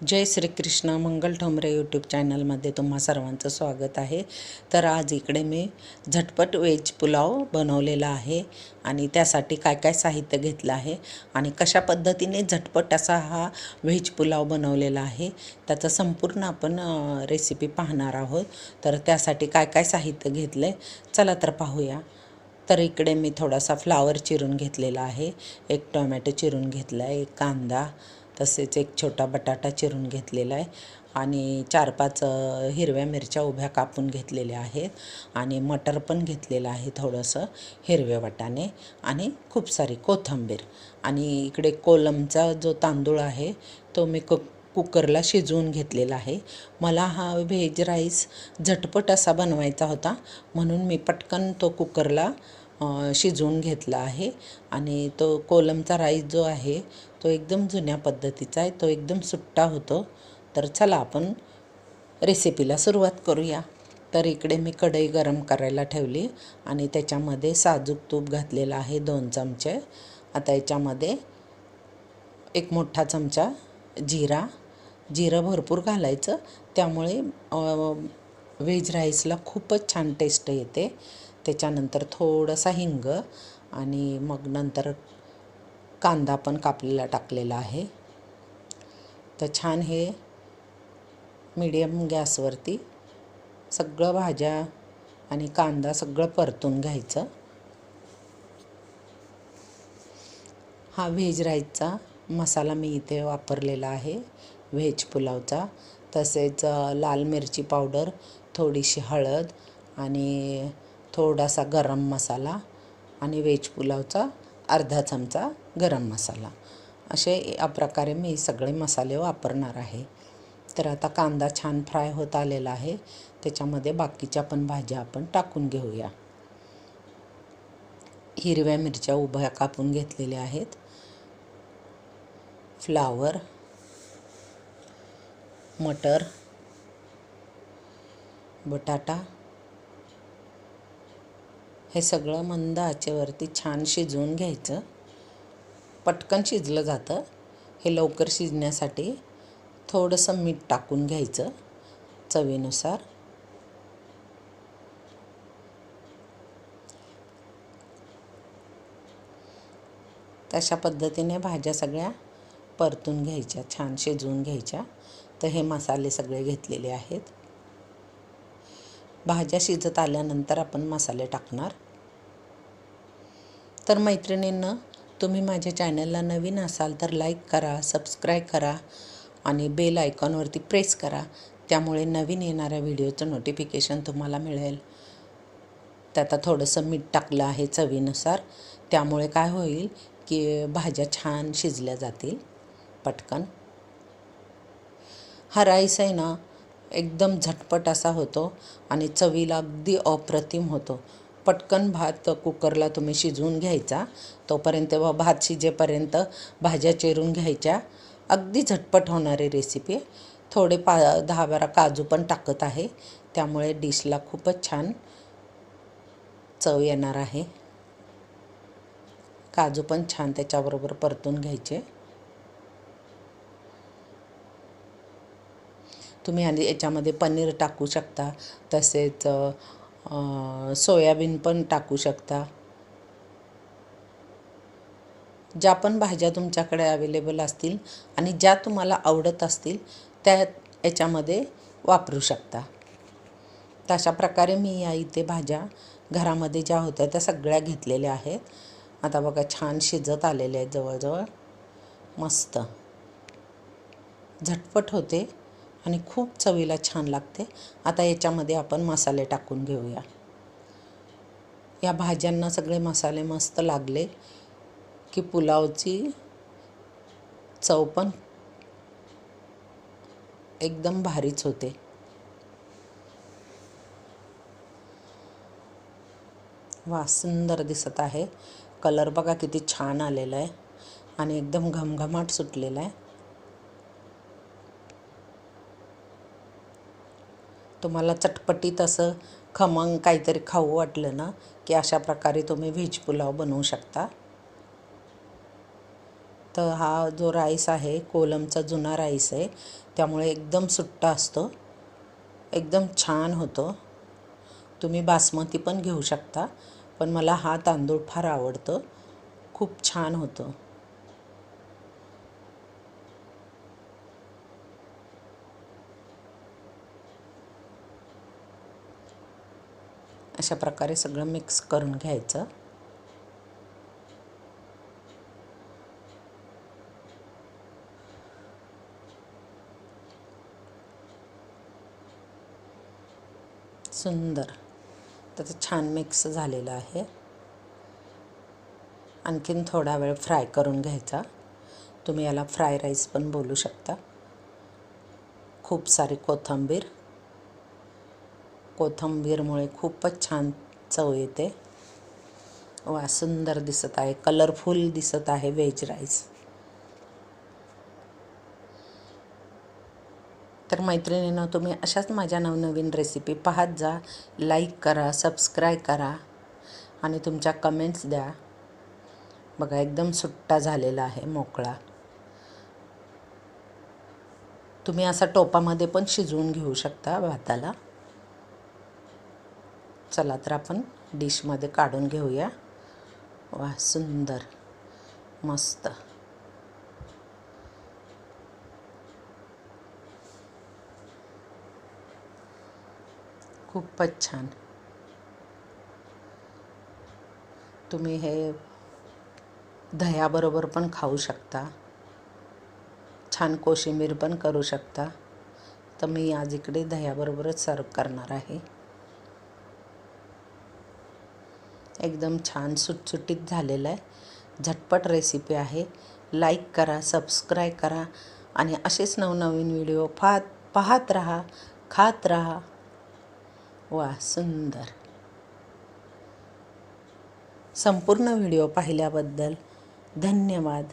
जय Shrikrishna Mangal Thombare YouTube चॅनलमध्ये तुम्हा सर्वांचं स्वागत आहे. तर आज इकडे मी झटपट वेज पुलाव बनवलेला आहे आणि त्यासाठी काय काय साहित्य घेतलं आहे आणि कशा पद्धतीने झटपट असा हा व्हेज पुलाव बनवलेला आहे त्याचं संपूर्ण आपण रेसिपी पाहणार आहोत. तर त्यासाठी काय काय साहित्य घेतलं आहे चला तर पाहूया. तर इकडे मी थोडासा फ्लावर चिरून घेतलेला आहे. एक टोमॅटो चिरून घेतला आहे एक कांदा तसेच एक छोटा बटाटा चिरून घेतलेला आहे आणि चार पाच हिरव्या मिरच्या उभ्या कापून घेतलेल्या आहेत आणि मटर पण घेतलेलं आहे थोडंसं हिरवे वाटाणे आणि खूप सारी कोथिंबीर. आणि इकडे कोलमचा जो तांदूळ आहे तो मी कुक कुकरला शिजवून घेतलेला आहे. मला हा व्हेज राईस झटपट असा बनवायचा होता म्हणून मी पटकन तो कुकरला शिजवून घेतला आहे आणि तो कोलमचा राईस जो आहे तो एकदम जुन्या पद्धतीचा आहे तो एकदम सुट्टा होतो. तर चला आपण रेसिपीला सुरुवात करूया. तर इकडे मी कढई गरम करायला ठेवली आणि त्याच्यामध्ये साजूक तूप घातलेलं आहे दोन चमचे. आता याच्यामध्ये एक मोठा चमचा जिरा. जिरं भरपूर घालायचं त्यामुळे व्हेज राईसला खूपच छान टेस्ट येते. त्याच्यानंतर थोडंसा हिंग आणि मग नंतर कांदा पण कापलेला टाकलेला आहे. तर छान हे मीडियम गॅसवरती सगळं भाज्या आणि कांदा सगळं परतून घ्यायचं. हा व्हेज राईसचा मसाला मी इथे वापरलेला आहे व्हेज पुलावचा. तसेच लाल मिरची पावडर थोडीशी हळद आणि थोडासा गरम मसाला आणि व्हेज पुलावचा अर्धा चमचा गरम मसाला. असे या प्रकारे मी सगळे मसाले वापरणार आहे. तर आता कांदा छान फ्राय होत आलेला आहे. त्याच्यामध्ये बाकीच्या पण भाज्या आपण टाकून घेऊया. हिरव्या मिरच्या उभ्या कापून घेतलेल्या आहेत. फ्लावर मटर बटाटा हे सगळं मंद आचेवरती छान शिजवून घ्यायचं. पटकन शिजलं जातं. हे लवकर शिजण्यासाठी थोडंसं मीठ टाकून घ्यायचं चवीनुसार. तशा पद्धतीने भाज्या सगळ्या परतून घ्यायच्या छान शिजवून घ्यायच्या. तर हे मसाले सगळे घेतलेले आहेत. भाज्या शिजत आल्यानंतर आपण मसाले टाकणार. तर मैत्रिणींनं तुम्ही माझ्या चॅनलला नवीन असाल तर लाईक करा सबस्क्राईब करा आणि बेल आयकॉनवरती प्रेस करा. त्यामुळे नवीन येणाऱ्या व्हिडिओचं नोटिफिकेशन तुम्हाला मिळेल. त्यात थोडंसं मीठ टाकलं आहे चवीनुसार. त्यामुळे काय होईल की भाज्या छान शिजल्या जातील. पटकन. हा राईस आहे ना एकदम झटपट असा होतो आणि चवीला अगदी अप्रतिम होतो. पटकन भात कुकरला तुम्ही शिजवून घ्यायचा. तोपर्यंत व भात शिजेपर्यंत भाज्या चिरून घ्यायच्या. अगदी झटपट होणारी रेसिपी आहे थोडे पा दहा बारा काजू पण टाकत आहे. त्यामुळे डिशला खूपच छान चव येणार आहे. काजू पण छान त्याच्याबरोबर परतून घ्यायचे. तुम्ही आणि याच्यामध्ये पनीर टाकू शकता तसेच सोयाबीन पण टाकू शकता. ज्या पण भाज्या तुमच्याकडे अवेलेबल असतील आणि ज्या तुम्हाला आवडत असतील त्या याच्यामध्ये वापरू शकता. तशा प्रकारे मी या इथे भाज्या घरामध्ये ज्या होत्या त्या सगळ्या घेतलेल्या आहेत. आता बघा छान शिजत आलेले आहेत जवळजवळ. मस्त. झटपट होते. आणि खूप चवीला छान लागते. आता याच्यामध्ये आपण मसाले टाकून घेऊया. या भाज्यांना सगळे मसाले मस्त लागले की पुलावची चव पण एकदम भारीच होते. वा सुंदर दिसत आहे. कलर बघा किती छान आलेला आहे. आणि एकदम घमघमाट सुटलेला आहे. तुम्हाला चटपटीत असं खमंग काहीतरी खाऊ वाटलं ना की अशा प्रकारे तुम्ही व्हेज पुलाव बनवू शकता. तर हा जो राईस आहे कोलमचा जुना राईस आहे त्यामुळे एकदम सुट्टा असतो. एकदम छान होतो. तुम्ही बासमती पण घेऊ शकता पण मला हा तांदूळ फार आवडतो. खूप छान होतो. अशा प्रकारे सगळं मिक्स करून घ्यायचं. सुंदर. तर ते छान मिक्स झालेलं आहे. आणखीन थोडा वेळ फ्राय करून घ्यायचा. तुम्ही याला फ्राय राईस पण बोलू शकता. खूप सारी कोथिंबीर. कोथिंबीरमुळे खूपच छान चव येते. वा सुंदर दिसत आहे. कलरफुल दिसत आहे व्हेज राईस तर मैत्रिणीनं तुम्ही अशाच माझ्या नवनवीन रेसिपी पाहत जा. लाईक करा सबस्क्राईब करा आणि तुमच्या कमेंट्स द्या. बघा एकदम सुट्टा झालेला आहे मोकळा. तुम्ही असा टोपामध्ये पण शिजवून घेऊ शकता भाताला. चला तर आपण डिशमध्ये काढून घेऊया. वा सुंदर. मस्त. खूपच छान. तुम्ही हे दह्याबरोबर पण खाऊ शकता. छान कोशिंबीर पण करू शकता. तर मी आज इकडे दह्याबरोबरच सर्व करणार आहे. एकदम छान सुटसुटीत झालेलं आहे. झटपट रेसिपी आहे. लाईक करा सबस्क्राईब करा आणि असेच नवनवीन व्हिडिओ फात पाहत राहा खात राहा. वा सुंदर. संपूर्ण व्हिडिओ पाहिल्याबद्दल धन्यवाद.